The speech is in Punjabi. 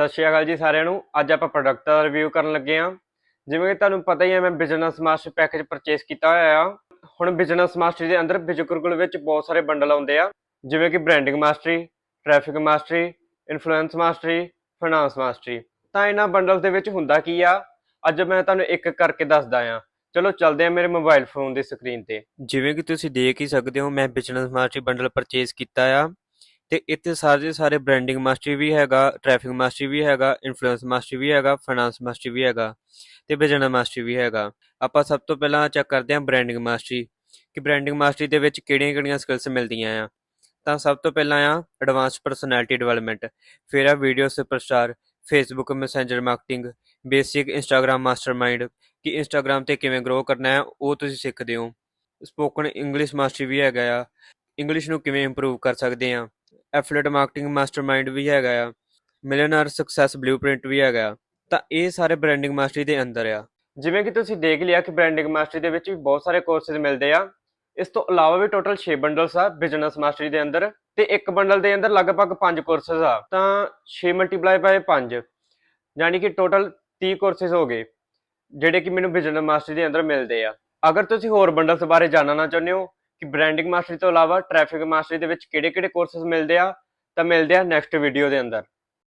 ਸਤਿ ਸ਼੍ਰੀ ਅਕਾਲ ਜੀ ਸਾਰਿਆਂ ਨੂੰ। ਅੱਜ ਆਪਾਂ ਪ੍ਰੋਡਕਟ ਦਾ ਰਿਵਿਊ ਕਰਨ ਲੱਗੇ ਹਾਂ। ਜਿਵੇਂ ਕਿ ਤੁਹਾਨੂੰ ਪਤਾ ਹੀ ਹੈ, ਮੈਂ ਬਿਜ਼ਨਸ ਮਾਸਟਰ ਪੈਕੇਜ ਪਰਚੇਸ ਕੀਤਾ ਹੋਇਆ ਆ। ਹੁਣ ਬਿਜ਼ਨਸ ਮਾਸਟਰੀ ਦੇ ਅੰਦਰ ਬਿਜਕੁਰਗੁਲ ਵਿੱਚ ਬਹੁਤ ਸਾਰੇ ਬੰਡਲ ਆਉਂਦੇ ਆ। ਜਿਵੇਂ ਕਿ branding mastery traffic mastery influence mastery finance mastery ਤਾਂ ਇਹਨਾਂ ਬੰਡਲ ਦੇ ਵਿੱਚ ਹੁੰਦਾ ਕੀ ਆ? ਅੱਜ ਮੈਂ ਤੁਹਾਨੂੰ ਇੱਕ ਇੱਕ ਕਰਕੇ ਦੱਸਦਾ ਆ। ਚਲੋ ਚੱਲਦੇ ਆ ਮੇਰੇ ਮੋਬਾਈਲ ਫੋਨ ਦੀ ਸਕਰੀਨ ਤੇ। ਜਿਵੇਂ ਕਿ ਤੁਸੀਂ ਦੇਖ ਹੀ ਸਕਦੇ ਹੋ, ਮੈਂ ਬਿਜ਼ਨਸ ਮਾਸਟਰੀ ਬੰਡਲ ਪਰਚੇਸ ਕੀਤਾ ਆ। ਤੇ ਇੱਥੇ ਸਾਰੇ ਦੇ ਸਾਰੇ ਬ੍ਰਾਂਡਿੰਗ ਮਾਸਟਰੀ ਵੀ ਹੈਗਾ ਟ੍ਰੈਫਿਕ ਮਾਸਟਰੀ ਵੀ ਹੈਗਾ ਇਨਫਲੂਐਂਸ ਮਾਸਟਰ ਵੀ ਹੈਗਾ ਫਾਈਨਾਂਸ ਮਾਸਟਰ ਵੀ ਹੈਗਾ ਤੇ ਬਿਜ਼ਨਸ ਮਾਸਟਰ ਵੀ ਹੈਗਾ। ਆਪਾਂ ਸਭ ਤੋਂ ਪਹਿਲਾਂ ਚੈੱਕ ਕਰਦੇ ਹਾਂ ਬ੍ਰਾਂਡਿੰਗ ਮਾਸਟਰੀ ਕਿ ਬ੍ਰਾਂਡਿੰਗ ਮਾਸਟਰੀ ਦੇ ਵਿੱਚ ਕਿਹੜੀਆਂ-ਕਿਹੜੀਆਂ ਸਕਿੱਲਸ ਮਿਲਦੀਆਂ ਆ। ਤਾਂ ਸਭ ਤੋਂ ਪਹਿਲਾਂ ਆ ਐਡਵਾਂਸ ਪਰਸਨੈਲਿਟੀ ਡਿਵੈਲਪਮੈਂਟ ਫਿਰ ਆ video superstar Facebook Messenger marketing basic Instagram mastermind ਕਿ ਇੰਸਟਾਗ੍ਰam ਤੇ ਕਿਵੇਂ ਗਰੋ ਕਰਨਾ ਹੈ, ਉਹ ਤੁਸੀਂ ਸਿੱਖਦੇ ਹੋ। ਸਪੋਕਨ ਇੰਗਲਿਸ਼ ਮਾਸਟਰੀ ਵੀ ਹੈਗਾ ਆ ਇੰਗਲਿਸ਼ ਨੂੰ ਕਿਵੇਂ ਇੰਪਰੂਵ ਕਰ ਸਕਦੇ ਆ। ਐਫੀਲੀਏਟ ਮਾਰਕੀਟਿੰਗ ਮਾਸਟਰਮਾਈਂਡ ਵੀ ਹੈਗਾ ਆ ਮਿਲੀਅਨਰ ਸਕਸੈਸ ਬਲੂਪ੍ਰਿੰਟ ਵੀ ਹੈਗਾ ਆ। ਤਾਂ ਇਹ ਸਾਰੇ ਬ੍ਰਾਂਡਿੰਗ ਮਾਸਟਰੀ ਦੇ ਅੰਦਰ ਆ ਜਿਵੇਂ ਕਿ ਤੁਸੀਂ ਦੇਖ ਲਿਆ ਕਿ ਬ੍ਰਾਂਡਿੰਗ ਮਾਸਟਰੀ ਦੇ ਵਿੱਚ ਵੀ ਬਹੁਤ ਸਾਰੇ ਕੋਰਸਸ ਮਿਲਦੇ ਆ ਇਸ ਤੋਂ ਇਲਾਵਾ ਵੀ ਟੋਟਲ 6 ਬੰਡਲਸ ਆ ਬਿਜ਼ਨਸ ਮਾਸਟਰੀ ਦੇ ਅੰਦਰ ਤੇ ਇੱਕ ਬੰਡਲ ਦੇ ਅੰਦਰ ਲਗਭਗ 5 ਕੋਰਸਸ ਆ, ਤਾਂ 6 ਮਲਟੀਪਲਾਈ ਬਾਈ 5 ਯਾਨੀ ਕਿ ਟੋਟਲ 30 ਕੋਰਸਸ ਹੋ ਗਏ, ਜਿਹੜੇ ਕਿ ਮੈਨੂੰ ਬਿਜ਼ਨਸ ਮਾਸਟਰੀ ਦੇ ਅੰਦਰ ਮਿਲਦੇ ਆ ਅਗਰ ਤੁਸੀਂ ਹੋਰ ਬੰਡਲਸ ਬਾਰੇ ਜਾਣਨਾ ਚਾਹੁੰਦੇ ਹੋ ਕਿ ਬ੍ਰਾਂਡਿੰਗ ਮਾਸਟਰੀ ਤੋਂ ਇਲਾਵਾ ਟ੍ਰੈਫਿਕ ਮਾਸਟਰੀ ਦੇ ਵਿੱਚ ਕਿਹੜੇ-ਕਿਹੜੇ ਕੋਰਸਸ ਮਿਲਦੇ ਆ, ਤਾਂ ਮਿਲਦੇ ਆ ਨੈਕਸਟ ਵੀਡੀਓ ਦੇ ਅੰਦਰ।